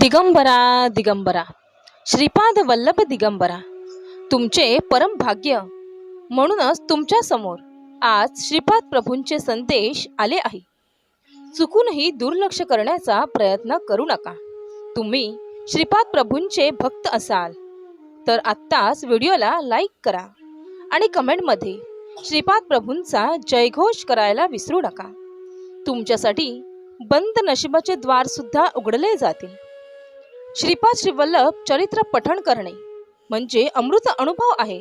दिगंबरा दिगंबरा. श्रीपाद वल्लभ दिगंबरा. तुमचे परम भाग्य. म्हणूनच तुमच्यासमोर आज श्रीपाद प्रभूंचे संदेश आले आहे. चुकूनही दुर्लक्ष करण्याचा प्रयत्न करू नका. तुम्ही श्रीपाद प्रभूंचे भक्त असाल तर आत्ताच व्हिडिओला लाईक करा आणि कमेंटमध्ये श्रीपाद प्रभूंचा जयघोष करायला विसरू नका. तुमच्यासाठी बंद नशिबाचे द्वार सुद्धा उघडले जातील. श्रीपाद श्रीवल्लभ चरित्र पठण करणे म्हणजे अमृत अनुभव आहे.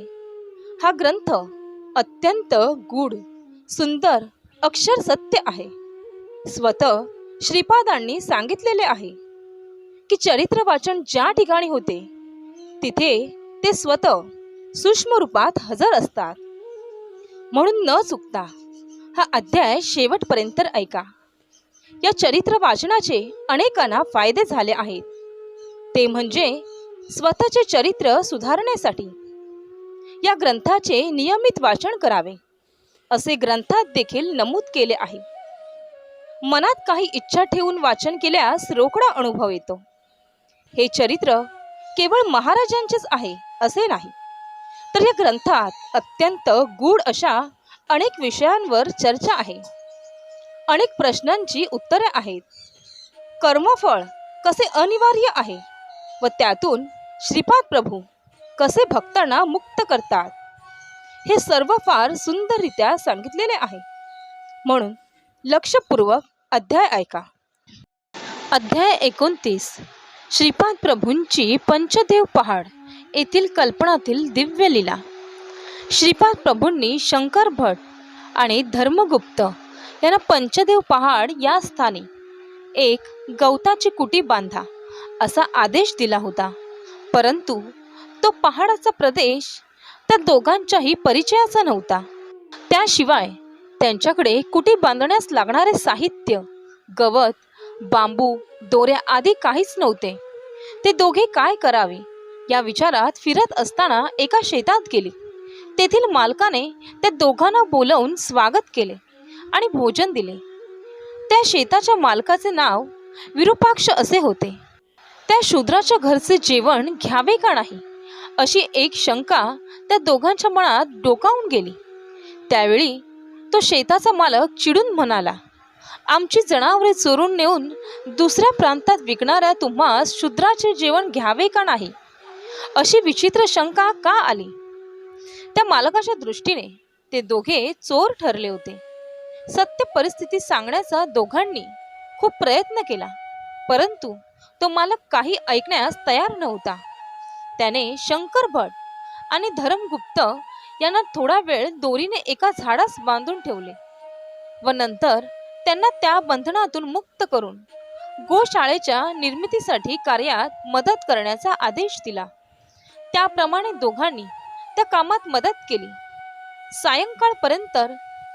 हा ग्रंथ अत्यंत गूढ सुंदर अक्षर सत्य आहे. स्वतः श्रीपादांनी सांगितलेले आहे की चरित्र वाचन ज्या ठिकाणी होते तिथे ते स्वतः सूक्ष्म रूपात हजर असतात. म्हणून न चुकता हा अध्याय शेवटपर्यंत ऐका. या चरित्र वाचनाचे अनेकांना फायदे झाले आहेत. ते म्हणजे स्वतःचे चरित्र सुधारण्यासाठी. या ग्रंथाचे नियमित वाचन करावे असे ग्रंथात देखील नमूद केले आहे. मनात काही इच्छा ठेवून वाचन केल्यास रोकडा अनुभव येतो. हे चरित्र केवळ महाराजांचेच आहे असे नाही. तर या ग्रंथात अत्यंत गूढ अशा अनेक विषयांवर चर्चा आहे. अनेक प्रश्नांची उत्तरे आहेत. कर्मफळ कसे अनिवार्य आहे? व त्यातून श्रीपाद प्रभू कसे भक्तांना मुक्त करतात हे सर्व फार सुंदररित्या सांगितलेले आहे. म्हणून लक्षपूर्वक अध्याय ऐका. अध्याय एकोणतीस. श्रीपाद प्रभूंची पंचदेव पहाड येथील कल्पनातील दिव्य लीला. श्रीपाद प्रभूंनी शंकर भट आणि धर्मगुप्त यांना पंचदेव पहाड या स्थानी एक गवताची कुटी बांधा. असा आदेश दिला होता. परंतु तो पहाडाचा प्रदेश त्या दोघांच्याही परिचयाचा नव्हता. त्याशिवाय त्यांच्याकडे कुटी बांधण्यास लागणारे साहित्य गवत बांबू दोऱ्या आदी काहीच नव्हते. ते दोघे काय करावे या विचारात फिरत असताना एका शेतात गेले. तेथील मालकाने त्या दोघांना बोलवून स्वागत केले आणि भोजन दिले. त्या शेताच्या मालकाचे नाव विरूपाक्ष असे होते. त्या शूद्राच्या घरचे जेवण घ्यावे का नाही? अशी एक शंका त्या दोघांच्या मनात डोकावून गेली. त्यावेळी तो शेताचा मालक चिडून म्हणाला आमची जनावरे चोरून नेऊन दुसऱ्या प्रांतात विकणाऱ्या तुम्हास शूद्राचे जेवण घ्यावे का नाही? अशी विचित्र शंका का आली? त्या मालकाच्या दृष्टीने ते दोघे चोर ठरले होते. सत्य परिस्थिती सांगण्याचा दोघांनी खूप प्रयत्न केला परंतु तो मालक काही ऐकण्यास तयार नव्हता. त्याने शंकर भट आणि धर्मगुप्त यांना थोडा वेळ दोरीने एका झाडास बांधून ठेवले व नंतर त्यांना त्या बंधनातून मुक्त करून गोशाळेच्या निर्मितीसाठी कार्यात मदत करण्याचा आदेश दिला. त्याप्रमाणे दोघांनी त्या कामात मदत केली. सायंकाळपर्यंत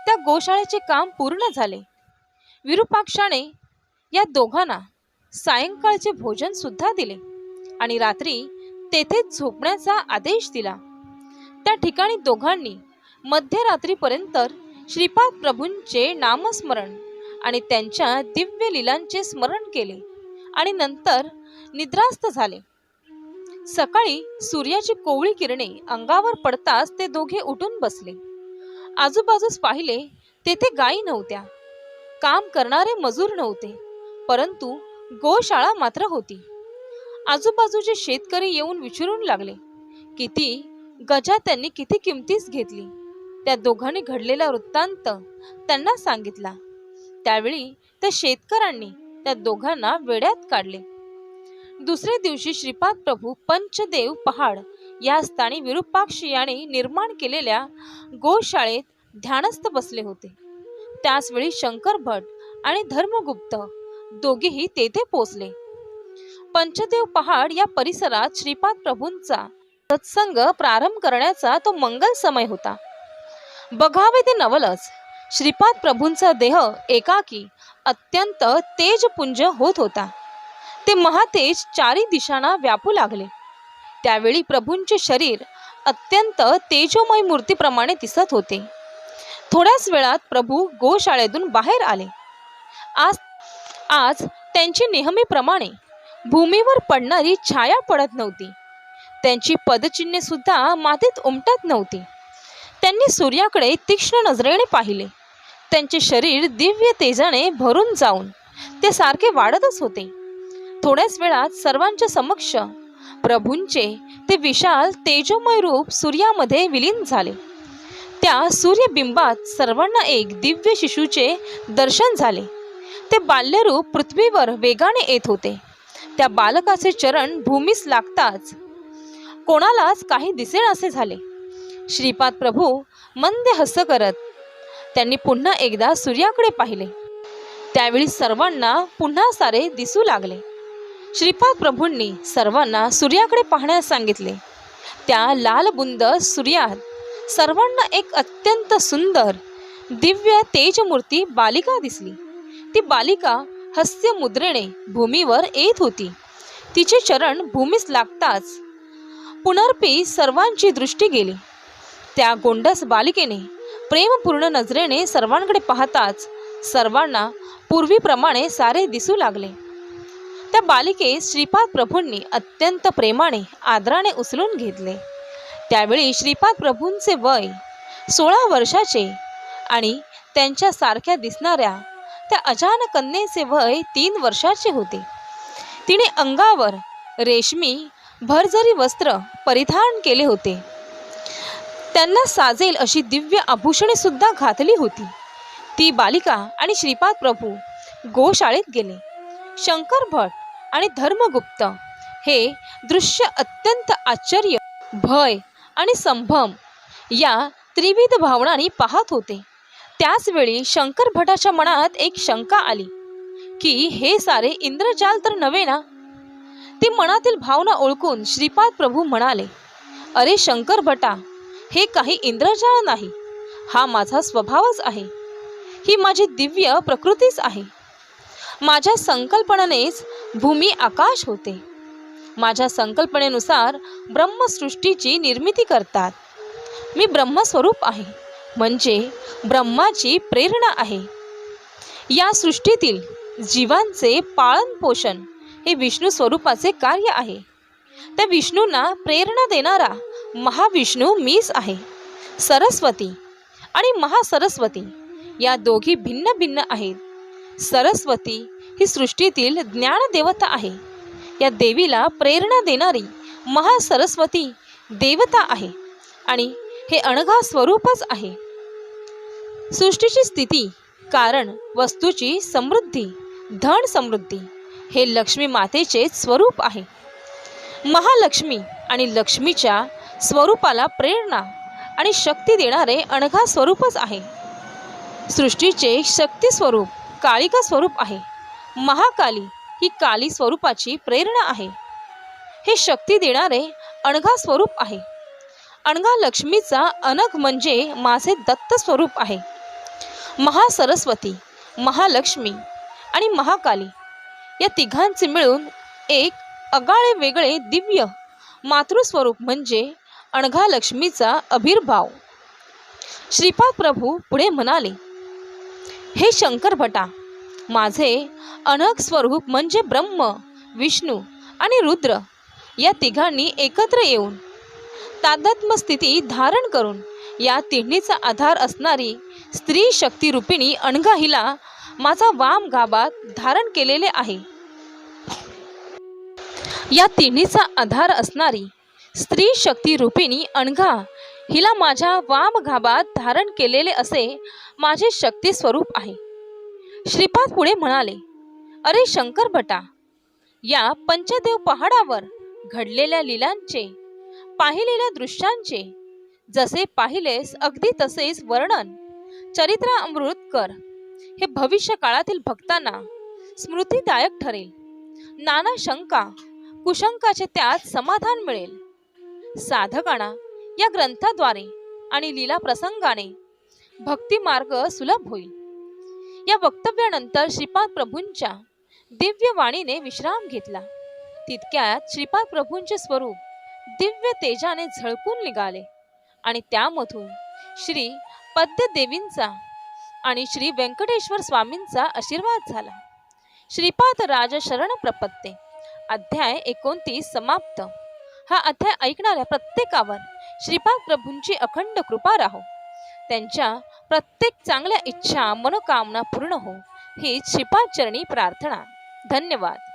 त्या गोशाळेचे काम पूर्ण झाले. विरूपाक्षाने या दोघांना सायंकाळचे भोजन सुद्धा दिले. आणि रात्री तेथेच झोपण्याचा आदेश दिला. त्या ठिकाणी दोघांनी मध्यरात्रीपर्यंत श्रीपाद प्रभूंचे नामस्मरण आणि त्यांच्या दिव्य लीलांचे स्मरण केले आणि नंतर निद्रास्त झाले. सकाळी सूर्याची कोवळी किरणे अंगावर पडताच ते दोघे उठून बसले. आजूबाजूस पाहिले तेथे गायी नव्हत्या. काम करणारे मजूर नव्हते परंतु गोशाळा मात्र होती. आजूबाजूचे शेतकरी येऊन विचारून लागले किती? गजा त्यांनी किती किमतीस घेतली? त्या दोघांनी घडलेला वृत्तांत त्यांना सांगितला. त्यावेळी त्या शेतकऱ्यांनी त्या दोघांना वेड्यात काढले. दुसऱ्या दिवशी श्रीपाद प्रभू पंचदेव पहाड या स्थानी विरूपाक्ष याने निर्माण केलेल्या गोशाळेत ध्यानस्थ बसले होते. त्याचवेळी शंकर भट आणि धर्मगुप्त दोघेही तेथे पोचले. पंचदेव पहाड या परिसरात श्रीपाद प्रभूंचा सत्संग प्रारंभ करण्याचा तो मंगल समय होता. बघावे ते नवलच. श्रीपाद प्रभूंचा देह एकाकी अत्यंत तेजपुंज होत होता. ते महातेज चारी दिशांना व्यापू लागले. त्यावेळी प्रभूंचे शरीर अत्यंत तेजोमय मूर्तीप्रमाणे दिसत होते. थोड्याच वेळात प्रभू गोशाळेतून बाहेर आले. आज आज त्यांची नेहमीप्रमाणे भूमीवर पडणारी छाया पडत नव्हती. त्यांची पदचिन्हे सुद्धा मातीत उमटत नव्हती. त्यांनी सूर्याकडे तीक्ष्ण नजरेने पाहिले. त्यांचे शरीर दिव्य तेजाने भरून जाऊन ते सारखे वाढतच होते. थोड्याच वेळात सर्वांच्या समक्ष प्रभूंचे ते विशाल तेजोमय रूप सूर्यामध्ये विलीन झाले. त्या सूर्यबिंबात सर्वांना एक दिव्य शिशूचे दर्शन झाले. ते बाल्यरूप पृथ्वीवर वेगाने येत होते. त्या बालकाचे चरण भूमीस लागताच कोणालाच काही दिसेन असे झाले. श्रीपाद प्रभू मंद हस्त करत त्यांनी पुन्हा एकदा सूर्याकडे पाहिले. त्यावेळी सर्वांना पुन्हा सारे दिसू लागले. श्रीपाद प्रभूंनी सर्वांना सूर्याकडे पाहण्यास सांगितले. त्या लालबुंद सूर्यात सर्वांना एक अत्यंत सुंदर दिव्य तेजमूर्ती बालिका दिसली. ती बालिका हस्य मुद्रेने भूमीवर येत होती. तिचे चरण भूमीस लागताच पुनर्पी सर्वांची दृष्टी गेली. त्या गोंडस बालिकेने प्रेमपूर्ण नजरेने सर्वांकडे पाहताच सर्वांना पूर्वीप्रमाणे सारे दिसू लागले. त्या बालिकेस श्रीपाद प्रभूंनी अत्यंत प्रेमाने आदराने उचलून घेतले. त्यावेळी श्रीपाद प्रभूंचे वय सोळा वर्षाचे आणि त्यांच्यासारख्या दिसणाऱ्या त्या अजान कन्येचे वय तीन वर्षाचे होते. तिने अंगावर रेशमी भरजरी वस्त्र परिधान केले होते. त्यांना साजेल अशी दिव्य आभूषणे सुद्धा घातली होती. ती बालिका आणि श्रीपाद प्रभू गोशाळेत गेले. शंकर भट आणि धर्मगुप्त हे दृश्य अत्यंत आश्चर्य भय आणि संभ्रम या त्रिविध भावनांनी पाहत होते. त्याचवेळी शंकर भटाच्या मनात एक शंका आली की हे सारे इंद्रजाल तर नव्हे ना? ती मनातील भावना ओळखून श्रीपाद प्रभू म्हणाले अरे शंकर भटा हे काही इंद्रजाळ नाही. हा माझा स्वभावच आहे. ही माझी दिव्य प्रकृतीच आहे. माझ्या संकल्पनेनेच भूमी आकाश होते. माझ्या संकल्पनेनुसार ब्रह्मसृष्टीची निर्मिती करतात. मी ब्रह्मस्वरूप आहे. म्हणजे ब्रह्माची प्रेरणा आहे. या सृष्टीतील जीवांचे पाळन पोषण हे विष्णू स्वरूपाचे कार्य आहे. त्या विष्णूंना प्रेरणा देणारा महाविष्णू मीच आहे. सरस्वती आणि महासरस्वती या दोघी भिन्न भिन्न आहेत. सरस्वती ही सृष्टीतील ज्ञानदेवता आहे. या देवीला प्रेरणा देणारी महासरस्वती देवता आहे आणि हे अणघा स्वरूपच आहे. सृष्टीची स्थिती कारण वस्तूची समृद्धी धन समृद्धी हे लक्ष्मी मातेचे स्वरूप आहे. महालक्ष्मी आणि लक्ष्मीच्या स्वरूपाला प्रेरणा आणि शक्ती देणारे अणघा स्वरूपच आहे. सृष्टीचे शक्ती स्वरूप कालिका स्वरूप आहे. महाकाली ही काली स्वरूपाची प्रेरणा आहे. हे शक्ती देणारे अणघा स्वरूप आहे. अणघा लक्ष्मीचा अनघ म्हणजे माझे दत्त स्वरूप आहे. महासरस्वती महालक्ष्मी आणि महाकाली या तिघांचे मिळून एक अगाळे वेगळे दिव्य मातृस्वरूप म्हणजे अणघालक्ष्मीचा अभिर्भाव. श्रीपाद प्रभू पुढे म्हणाले हे शंकर भटा माझे अनघ स्वरूप म्हणजे ब्रह्म विष्णू आणि रुद्र या तिघांनी एकत्र येऊन तादात्म स्थिती धारण करून या तिन्हीचा आधार असणारी स्त्री शक्ती रूपिणी अणघा हिला माझा वाम गाभात धारण केलेले आहे. या तिन्हीचा आधार असणारी स्त्री शक्ती रूपिणी अणघा हिला माझ्या वाम गाभात धारण केलेले असे माझे शक्ती स्वरूप आहे. श्रीपाद पुढे म्हणाले अरे शंकर भटा या पंचदेव पहाडावर घडलेल्या लीलांचे पाहिलेल्या दृश्यांचे जसे पाहिलेस अगदी तसेच वर्णन. चरित्र अमृत कर. हे भविष्य काळातील भक्तांना स्मृतीदायक ठरेल. नाना शंका कुशंकाचे त्यात समाधान मिळेल. साधकांना या ग्रंथाद्वारे आणि लीला प्रसंगाने भक्ती मार्ग सुलभ होईल. या वक्तव्यानंतर श्रीपाद प्रभूंच्या दिव्य वाणीने विश्राम घेतला. तितक्यात श्रीपाद प्रभूंचे स्वरूप दिव्य तेजाने झळकून निघाले. आणि त्यामधून श्री पद्यदेवींचा आणि श्री व्यंकटेश्वर स्वामींचा आशीर्वाद झाला. श्रीपाद राज शरण प्रपत्ते अध्याय एकोणतीस समाप्त. हा अध्याय ऐकणाऱ्या प्रत्येकावर श्रीपाद प्रभूंची अखंड कृपा राहो. त्यांच्या प्रत्येक चांगल्या इच्छा मनोकामना पूर्ण हो. ही श्रीपाद चरणी प्रार्थना. धन्यवाद.